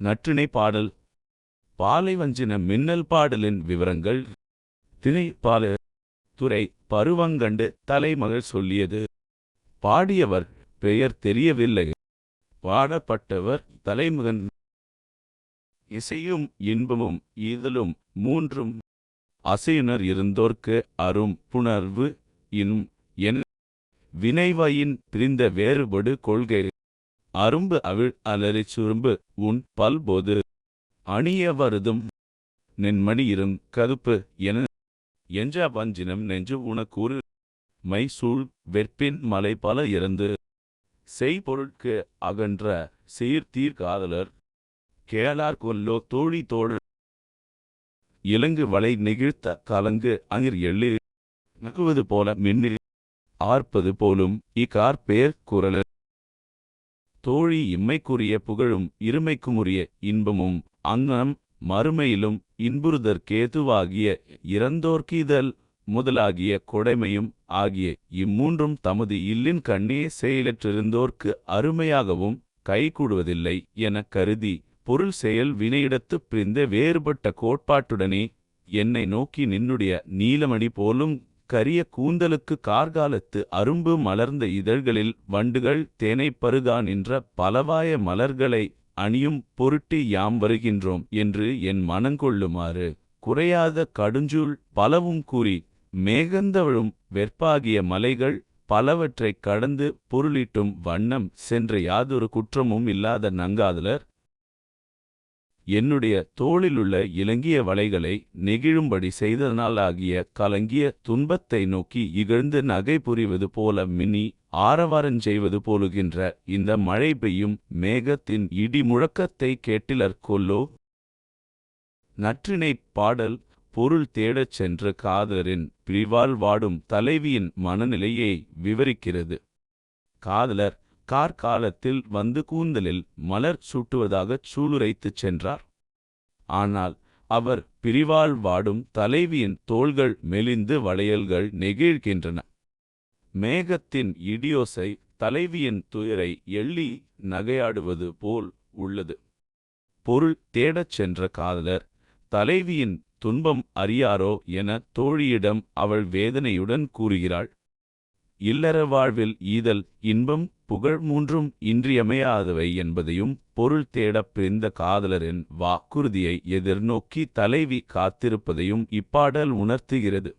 நற்றிணை பாடல். பாலைவஞ்சின மின்னல் பாடலின் விவரங்கள். திணை பால துறை பருவங்கண்டு தலைமகள் சொல்லியது. பாடியவர் பெயர் தெரியவில்லை. பாடப்பட்டவர் தலைமுகன். இசையும் இன்பமும் ஈதலும் மூன்றும். அசையுனர் இருந்தோர்க்கு அரும் புணர்வு இனும் என் வினைவாயின் பிரிந்த வேறுபடு கொள்கை. அரும்பு அவிழ் அலறிச் சுரும்பு உன் பல்போது. அணிய வருதும் நென்மணியிரும் கதுப்பு என எஞ்ச வஞ்சினம் நெஞ்சு உனக்கூறு. மைசூழ் வெற்பின் மலை பல இறந்து செய்பொருட்கு அகன்ற சீர்தீர்காதலர் கேளார் கொல்லோ தோழி தோழ. இலங்கு வளை நெகிழ்த்த கலங்கு அங்கிர் எள்ளு. நகுவது போல மின்னு ஆர்ப்பது போலும் இக்கார் பேர் குரலர் தோழி இம்மைக்குரிய புகழும் இருமைக்குமுரிய இன்பமும் அங்னம் மறுமையிலும் இன்புறுதற்கேதுவாகிய இறந்தோர்க்கீதல் முதலாகிய கொடைமையும் ஆகிய இம்மூன்றும் தமது இல்லின் கண்ணே செயலற்றிருந்தோர்க்கு அருமையாகவும் கைகூடுவதில்லை எனக் கருதி பொருள் செயல் வினையிடத்துப் பிரிந்த வேறுபட்ட கோட்பாட்டுடனே என்னை நோக்கி நின்னுடைய நீலமணி போலும் கரிய கூந்தலுக்கு கார்காலத்து அரும்பு மலர்ந்த இதழ்களில் வண்டுகள் தேனை பருகா நின்ற பலவாய மலர்களை அணியும் பொருட்டு யாம் வருகின்றோம் என்று என் மனங்கொள்ளுமாறு குறையாத கடுஞ்சூள் பலவும் கூறி மேகந்தவழும் வெற்பாகிய மலைகள் பலவற்றைக் கடந்து பொருளிட்டும் வண்ணம் சென்ற யாதொரு குற்றமும் இல்லாத நங்காதலர் என்னுடைய தோளிலுள்ள இலங்கிய வலைகளை நெகிழும்படி செய்ததனாலாகிய கலங்கிய துன்பத்தை நோக்கி இகழ்ந்து நகை புரிவது போல மினி ஆரவாரஞ்செய்வது போலுகின்ற இந்த மழை பெய்யும் மேகத்தின் இடி முழக்கத்தை கேட்டிலர் கொல்லோ. நற்றினைப் பாடல் பொருள் தேடச் சென்ற காதலரின் பிரிவால் வாடும் தலைவியின் மனநிலையை விவரிக்கிறது. காதலர் கார்காலத்தில் வந்து கூந்தலில் மலர் சூட்டுவதாகச் சூளுரைத்துச் சென்றார். ஆனால் அவர் பிரிவால் வாடும் தலைவியின் தோள்கள் மெலிந்து வளையல்கள் நெகிழ்கின்றன. மேகத்தின் இடியோசை தலைவியின் துயரை எள்ளி நகையாடுவது போல் உள்ளது. பொருள் தேடச் சென்ற காதலர் தலைவியின் துன்பம் அறியாரோ என தோழியிடம் அவள் வேதனையுடன் கூறுகிறாள். இல்லற வாழ்வில் ஈதல் இன்பம் புகழ் மூன்றும் இன்றியமையாதவை என்பதையும் பொருள் தேடப் பிரிந்த காதலரின் வாக்குறுதியை எதிர்நோக்கி தலைவி காத்திருப்பதையும் இப்பாடல் உணர்த்துகிறது.